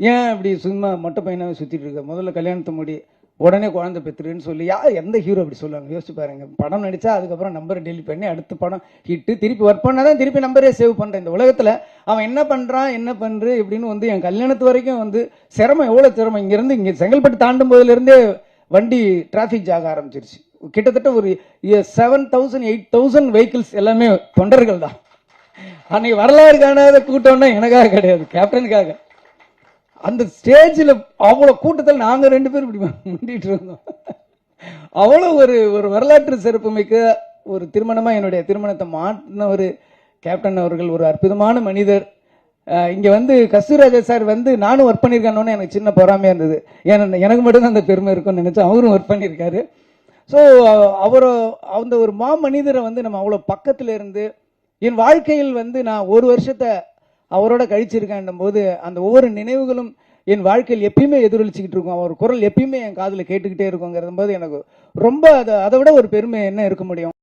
ஏன் அப்படி சும்மா மொட்டை பையனாக சுற்றிட்டு இருக்க? முதல்ல கல்யாணத்தை முடி உடனே குழந்தை பெற்றுருன்னு சொல்லி யார் எந்த ஹீரோ அப்படி சொல்லுவாங்க? யோசிச்சு பாருங்க. படம் நடித்தா அதுக்கப்புறம் நம்பரை டெலிட் பண்ணி அடுத்த படம் ஹிட்டு திருப்பி ஒர்க் பண்ணால் தான் திருப்பி நம்பரே சேவ் பண்ணுறேன் இந்த உலகத்தில் அவன் என்ன பண்ணுறான் என்ன பண்ணுறது இப்படின்னு வந்து என் கல்யாணத்து வரைக்கும் வந்து சிரமம் எவ்வளோ சிரமம்? இங்கேருந்து இங்கே செங்கல்பட்டு தாண்டும் போதுலேருந்தே வண்டி டிராஃபிக் ஜாக ஆரம்பிச்சிருச்சு. கிட்டத்தட்ட ஒரு seven thousand eight thousand vehicles எல்லாமே தொண்டர்கள் தான் அன்னைக்கு வரலாறு காணாத கூட்டம்னா எனக்காக கிடையாது கேப்டனுக்காக அந்த ஸ்டேஜில் அவ்வளோ கூட்டத்தில் நாங்கள் ரெண்டு பேரும் இப்படி முண்டிட்டு இருந்தோம். அவ்வளோ ஒரு ஒரு வரலாற்று சிறப்புமிக்க ஒரு திருமணமாக என்னுடைய திருமணத்தை மாற்றின ஒரு கேப்டன் அவர்கள் ஒரு அற்புதமான மனிதர். இங்கே வந்து கஸ்தூராஜா சார் வந்து நானும் ஒர்க் பண்ணியிருக்கானோன்னு எனக்கு சின்ன பொறாமையாக இருந்தது. ஏன்னா எனக்கு மட்டும்தான் அந்த பெருமை இருக்கும்னு நினச்சா அவரும் ஒர்க் பண்ணியிருக்காரு. ஸோ அவரை அந்த ஒரு மா மனிதரை வந்து நம்ம அவ்வளோ பக்கத்தில் இருந்து என் வாழ்க்கையில் வந்து நான் ஒரு வருஷத்தை அவரோட கழிச்சிருக்கேன் போது அந்த ஒவ்வொரு நினைவுகளும் என் வாழ்க்கையில் எப்பயுமே எதிரொலிச்சுக்கிட்டு இருக்கும். அவர் குரல் எப்பயுமே என் காதில் கேட்டுக்கிட்டே இருக்குங்கிறது போது எனக்கு ரொம்ப அதை அதை விட ஒரு பெருமை என்ன இருக்க முடியும்?